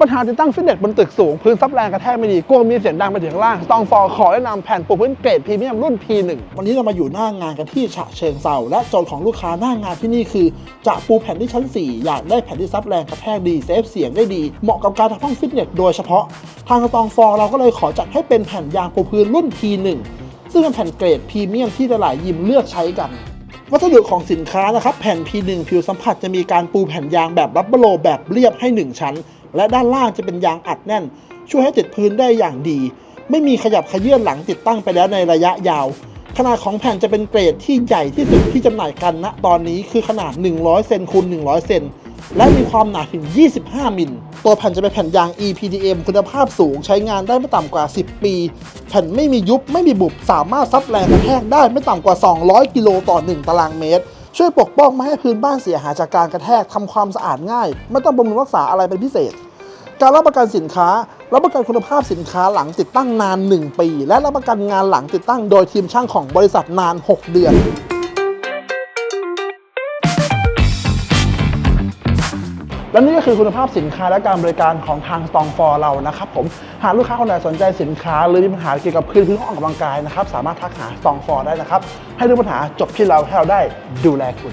ปัญหาติดตั้งฟิตเนสบนตึกสูง พื้นซับแรงกระแทกไม่ดีกลัวมีเสียงดังไปถึงล่างตองฟอร์ขอแนะนำแผ่นปูพื้นเกรดพรีเมียมรุ่น P1 วันนี้เรามาอยู่หน้างานกันที่ฉะเชิงเซาและโจทย์ของลูกค้าหน้างานที่นี่คือ จะปูแผ่นที่ชั้น 4 อยากได้แผ่นที่ซับแรงกระแทกดีเซฟเสียงได้ดี เหมาะกับการทำห้องฟิตเนสโดยเฉพาะ ทางตองฟอร์เราก็เลยขอจัดให้เป็นแผ่นยางปูพื้นรุ่น P1 ซึ่งเป็นแผ่นเกรดพรีเมียมที่หลายยิมเลือกใช้กัน วัสดุของสินค้านะครับ แผ่น P1 ผิวสัมผัสจะมีการปูแผ่นยางแบบรับเบลโลแบบเรียบให้ 1 ชั้น และด้านล่างจะเป็นยางอัดแน่น ช่วยให้ติดพื้นได้อย่างดี ไม่มีขยับขยื่นหลังติดตั้งไปแล้วในระยะยาว ขนาดของแผ่นจะเป็นเกรดที่ใหญ่ที่สุดที่จำหน่ายกันณตอนนี้คือขนาด 100 เซนคูณ100 เซนและมีความหนาถึง 25 มิล ตัวแผ่นจะเป็นแผ่นยาง EPDM คุณภาพสูงใช้งานได้ไม่ต่ำกว่า 10 ปี แผ่นไม่มียุบไม่มีบุบ สามารถซับแรงกระแทกได้ไม่ต่ำกว่า 200 กิโลต่อ 1 ตารางเมตร ช่วยปกป้องไม่ให้พื้นบ้านเสียหายจากการกระแทกทำความสะอาดง่าย ไม่ต้องบำรุงรักษาอะไรเป็นพิเศษ การรับประกันสินค้า รับประกันคุณภาพสินค้าหลังติดตั้งนาน 1 ปี และรับประกันงานหลังติดตั้งโดยทีมช่างของบริษัทนาน 6 เดือน และนี่ก็คือคุณภาพสินค้าและการบริการของทาง Strong for เรานะครับผมหากลูกค้าคนไหนสนใจสินค้า หรือมีปัญหาเกี่ยวกับพื้นพื้นห้องออกกำลังกายนะครับสามารถทักหา Strong for ได้นะครับให้ทุกปัญหาจบที่เราให้เราได้ดูแลคุณ